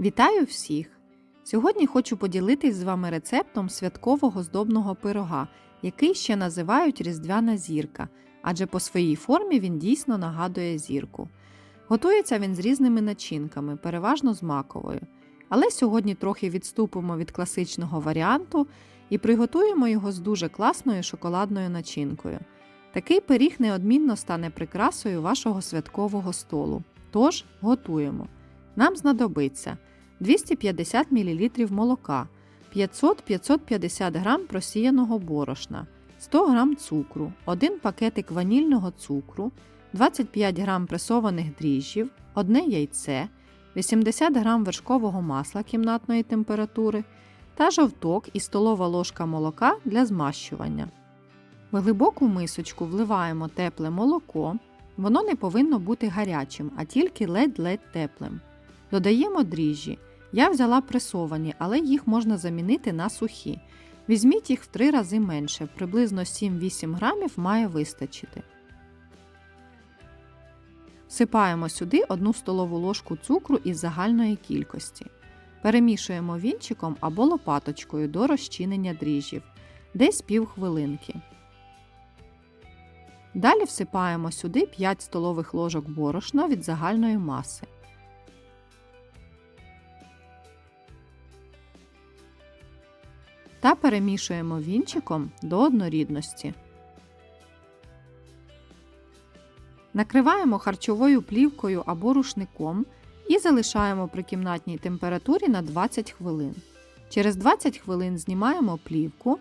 Вітаю всіх! Сьогодні хочу поділитись з вами рецептом святкового здобного пирога, який ще називають різдвяна зірка, адже по своїй формі він дійсно нагадує зірку. Готується він з різними начинками, переважно з маковою. Але сьогодні трохи відступимо від класичного варіанту і приготуємо його з дуже класною шоколадною начинкою. Такий пиріг неодмінно стане прикрасою вашого святкового столу. Тож готуємо. Нам знадобиться 250 мл молока, 500-550 г просіяного борошна, 100 г цукру, 1 пакетик ванільного цукру, 25 г пресованих дріжджів, 1 яйце, 80 г вершкового масла кімнатної температури та жовток і столова ложка молока для змащування. В глибоку мисочку вливаємо тепле молоко. Воно не повинно бути гарячим, а тільки ледь-ледь теплим. Додаємо дріжджі. Я взяла пресовані, але їх можна замінити на сухі. Візьміть їх в 3 рази менше, приблизно 7-8 грамів має вистачити. Всипаємо сюди 1 столову ложку цукру із загальної кількості. Перемішуємо вінчиком або лопаточкою до розчинення дріжджів, десь пів хвилинки. Далі всипаємо сюди 5 столових ложок борошна від загальної маси. Та перемішуємо вінчиком до однорідності. Накриваємо харчовою плівкою або рушником і залишаємо при кімнатній температурі на 20 хвилин. Через 20 хвилин знімаємо плівку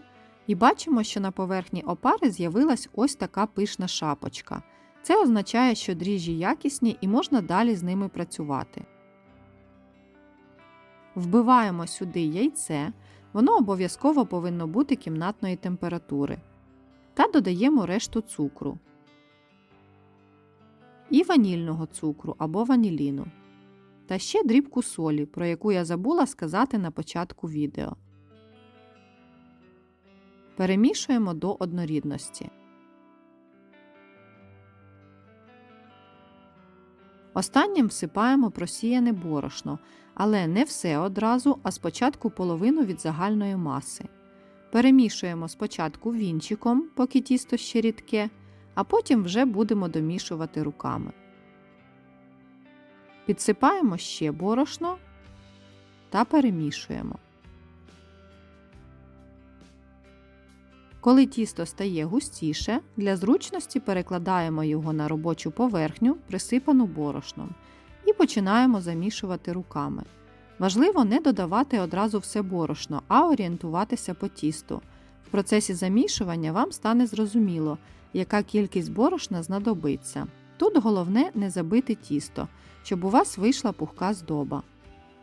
і бачимо, що на поверхні опари з'явилась ось така пишна шапочка. Це означає, що дріжджі якісні і можна далі з ними працювати. Вбиваємо сюди яйце, воно обов'язково повинно бути кімнатної температури. Та додаємо решту цукру і ванільного цукру або ваніліну. Та ще дрібку солі, про яку я забула сказати на початку відео. Перемішуємо до однорідності. Останнім всипаємо просіяне борошно, але не все одразу, а спочатку половину від загальної маси. Перемішуємо спочатку вінчиком, поки тісто ще рідке, а потім вже будемо домішувати руками. Підсипаємо ще борошно та перемішуємо. Коли тісто стає густіше, для зручності перекладаємо його на робочу поверхню, присипану борошном, і починаємо замішувати руками. Важливо не додавати одразу все борошно, а орієнтуватися по тісту. В процесі замішування вам стане зрозуміло, яка кількість борошна знадобиться. Тут головне не забити тісто, щоб у вас вийшла пухка здоба.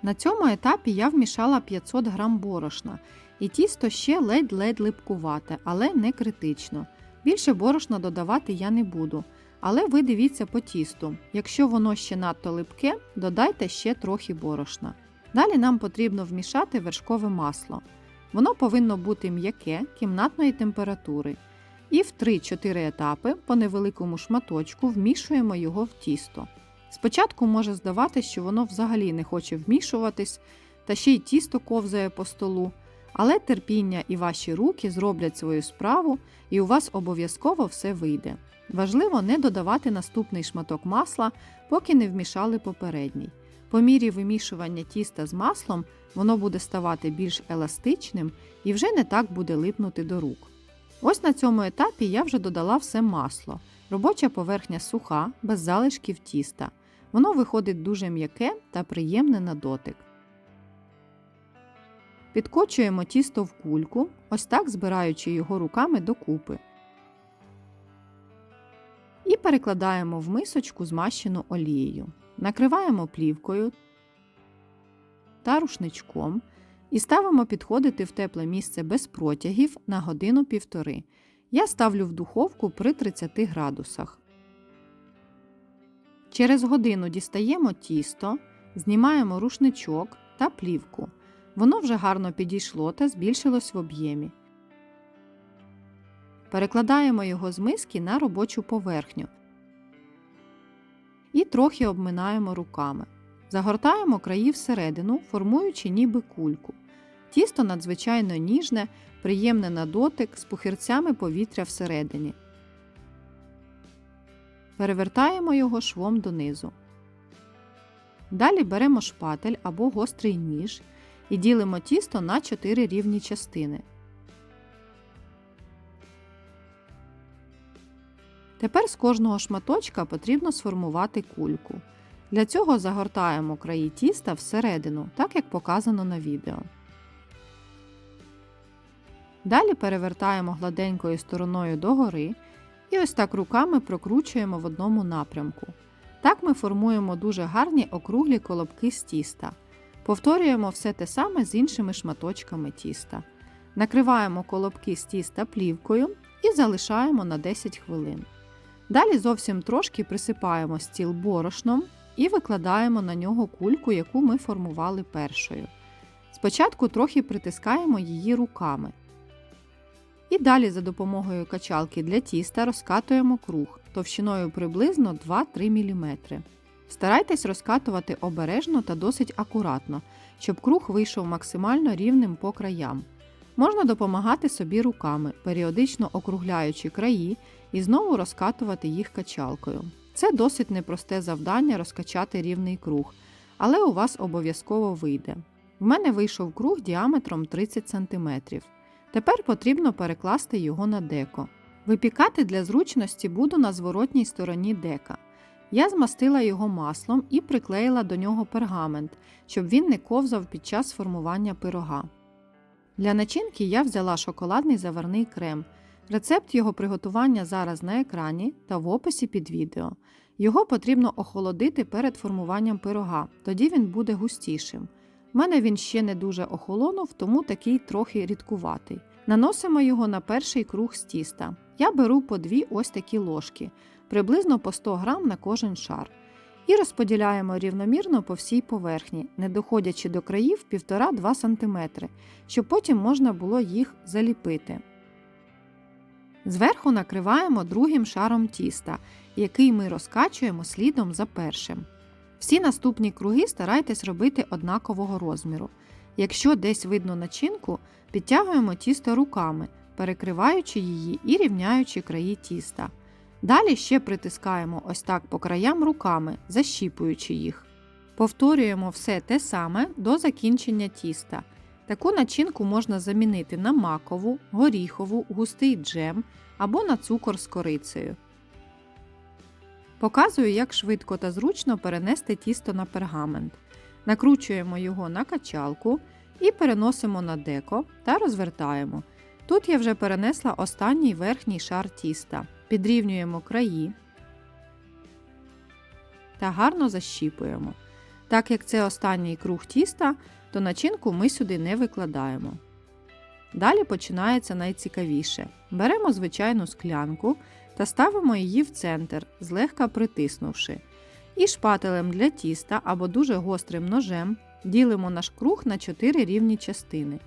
На цьому етапі я вмішала 500 г борошна, і тісто ще ледь-ледь липкувате, але не критично. Більше борошна додавати я не буду. Але ви дивіться по тісту. Якщо воно ще надто липке, додайте ще трохи борошна. Далі нам потрібно вмішати вершкове масло. Воно повинно бути м'яке кімнатної температури. І в 3-4 етапи по невеликому шматочку вмішуємо його в тісто. Спочатку може здаватися, що воно взагалі не хоче вмішуватись, та ще й тісто ковзає по столу, але терпіння і ваші руки зроблять свою справу, і у вас обов'язково все вийде. Важливо не додавати наступний шматок масла, поки не вмішали попередній. По мірі вимішування тіста з маслом воно буде ставати більш еластичним і вже не так буде липнути до рук. Ось на цьому етапі я вже додала все масло. Робоча поверхня суха, без залишків тіста. Воно виходить дуже м'яке та приємне на дотик. Підкочуємо тісто в кульку, ось так збираючи його руками докупи. І перекладаємо в мисочку змащену олією. Накриваємо плівкою та рушничком і ставимо підходити в тепле місце без протягів на годину півтори. Я ставлю в духовку при 30 градусах. Через годину дістаємо тісто, знімаємо рушничок та плівку. Воно вже гарно підійшло та збільшилось в об'ємі. Перекладаємо його з миски на робочу поверхню і трохи обминаємо руками. Загортаємо краї всередину, формуючи ніби кульку. Тісто надзвичайно ніжне, приємне на дотик з пухирцями повітря всередині. Перевертаємо його швом донизу. Далі беремо шпатель або гострий ніж і ділимо тісто на 4 рівні частини. Тепер з кожного шматочка потрібно сформувати кульку. Для цього загортаємо краї тіста всередину, так як показано на відео. Далі перевертаємо гладенькою стороною догори і ось так руками прокручуємо в одному напрямку. Так ми формуємо дуже гарні округлі колобки з тіста. Повторюємо все те саме з іншими шматочками тіста. Накриваємо колобки з тіста плівкою і залишаємо на 10 хвилин. Далі зовсім трошки присипаємо стіл борошном і викладаємо на нього кульку, яку ми формували першою. Спочатку трохи притискаємо її руками. І далі за допомогою качалки для тіста розкатуємо круг товщиною приблизно 2-3 мм. Старайтесь розкатувати обережно та досить акуратно, щоб круг вийшов максимально рівним по краям. Можна допомагати собі руками, періодично округляючи краї і знову розкатувати їх качалкою. Це досить непросте завдання розкачати рівний круг, але у вас обов'язково вийде. В мене вийшов круг діаметром 30 см. Тепер потрібно перекласти його на деко. Випікати для зручності буду на зворотній стороні дека. Я змастила його маслом і приклеїла до нього пергамент, щоб він не ковзав під час формування пирога. Для начинки я взяла шоколадний заварний крем. Рецепт його приготування зараз на екрані та в описі під відео. Його потрібно охолодити перед формуванням пирога, тоді він буде густішим. У мене він ще не дуже охолонув, тому такий трохи рідкуватий. Наносимо його на перший круг з тіста. Я беру по дві ось такі ложки, приблизно по 100 грам на кожен шар. І розподіляємо рівномірно по всій поверхні, не доходячи до країв 1,5-2 см, щоб потім можна було їх заліпити. Зверху накриваємо другим шаром тіста, який ми розкачуємо слідом за першим. Всі наступні круги старайтесь робити однакового розміру. Якщо десь видно начинку, підтягуємо тісто руками, перекриваючи її і рівняючи краї тіста. Далі ще притискаємо ось так по краям руками, защіпуючи їх. Повторюємо все те саме до закінчення тіста. Таку начинку можна замінити на макову, горіхову, густий джем або на цукор з корицею. Показую, як швидко та зручно перенести тісто на пергамент. Накручуємо його на качалку і переносимо на деко та розвертаємо. Тут я вже перенесла останній верхній шар тіста. Підрівнюємо краї та гарно защіпуємо. Так як це останній круг тіста, то начинку ми сюди не викладаємо. Далі починається найцікавіше. Беремо звичайну склянку та ставимо її в центр, злегка притиснувши. І шпателем для тіста або дуже гострим ножем ділимо наш круг на 4 рівні частини.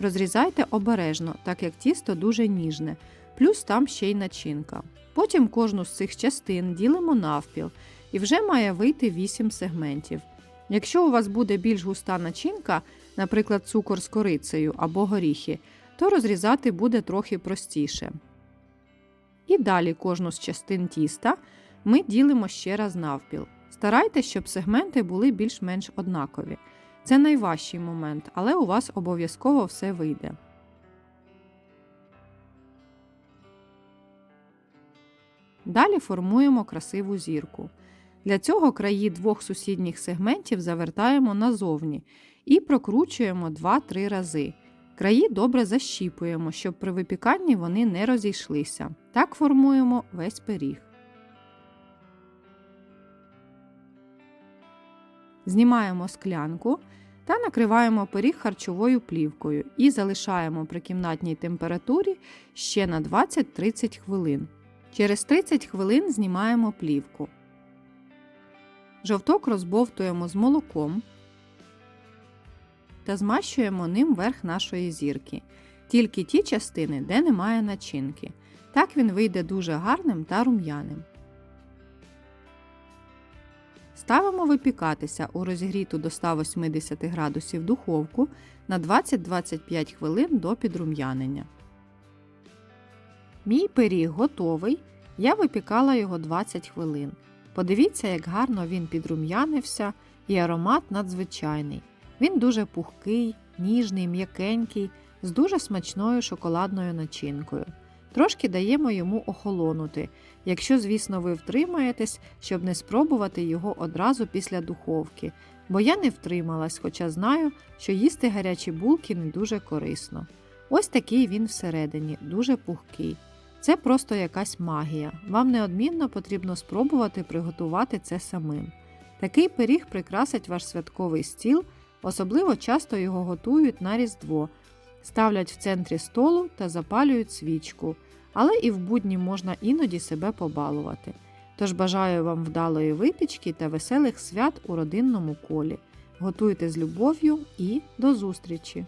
Розрізайте обережно, так як тісто дуже ніжне, плюс там ще й начинка. Потім кожну з цих частин ділимо навпіл і вже має вийти 8 сегментів. Якщо у вас буде більш густа начинка, наприклад, цукор з корицею або горіхи, то розрізати буде трохи простіше. І далі кожну з частин тіста ми ділимо ще раз навпіл. Старайтесь, щоб сегменти були більш-менш однакові. Це найважчий момент, але у вас обов'язково все вийде. Далі формуємо красиву зірку. Для цього краї двох сусідніх сегментів завертаємо назовні і прокручуємо 2-3 рази. Краї добре защіпуємо, щоб при випіканні вони не розійшлися. Так формуємо весь пиріг. Знімаємо склянку та накриваємо пиріг харчовою плівкою і залишаємо при кімнатній температурі ще на 20-30 хвилин. Через 30 хвилин знімаємо плівку. Жовток розбовтуємо з молоком та змащуємо ним верх нашої зірки, тільки ті частини, де немає начинки. Так він вийде дуже гарним та рум'яним. Ставимо випікатися у розігріту до 180 градусів духовку на 20-25 хвилин до підрум'янення. Мій пиріг готовий. Я випікала його 20 хвилин. Подивіться, як гарно він підрум'янився і аромат надзвичайний. Він дуже пухкий, ніжний, м'якенький, з дуже смачною шоколадною начинкою. Трошки даємо йому охолонути, якщо, звісно, ви втримаєтесь, щоб не спробувати його одразу після духовки, бо я не втрималась, хоча знаю, що їсти гарячі булки не дуже корисно. Ось такий він всередині, дуже пухкий. Це просто якась магія. Вам неодмінно потрібно спробувати приготувати це самим. Такий пиріг прикрасить ваш святковий стіл, особливо часто його готують на Різдво, ставлять в центрі столу та запалюють свічку, але і в будні можна іноді себе побалувати. Тож бажаю вам вдалої випічки та веселих свят у родинному колі. Готуйте з любов'ю і до зустрічі!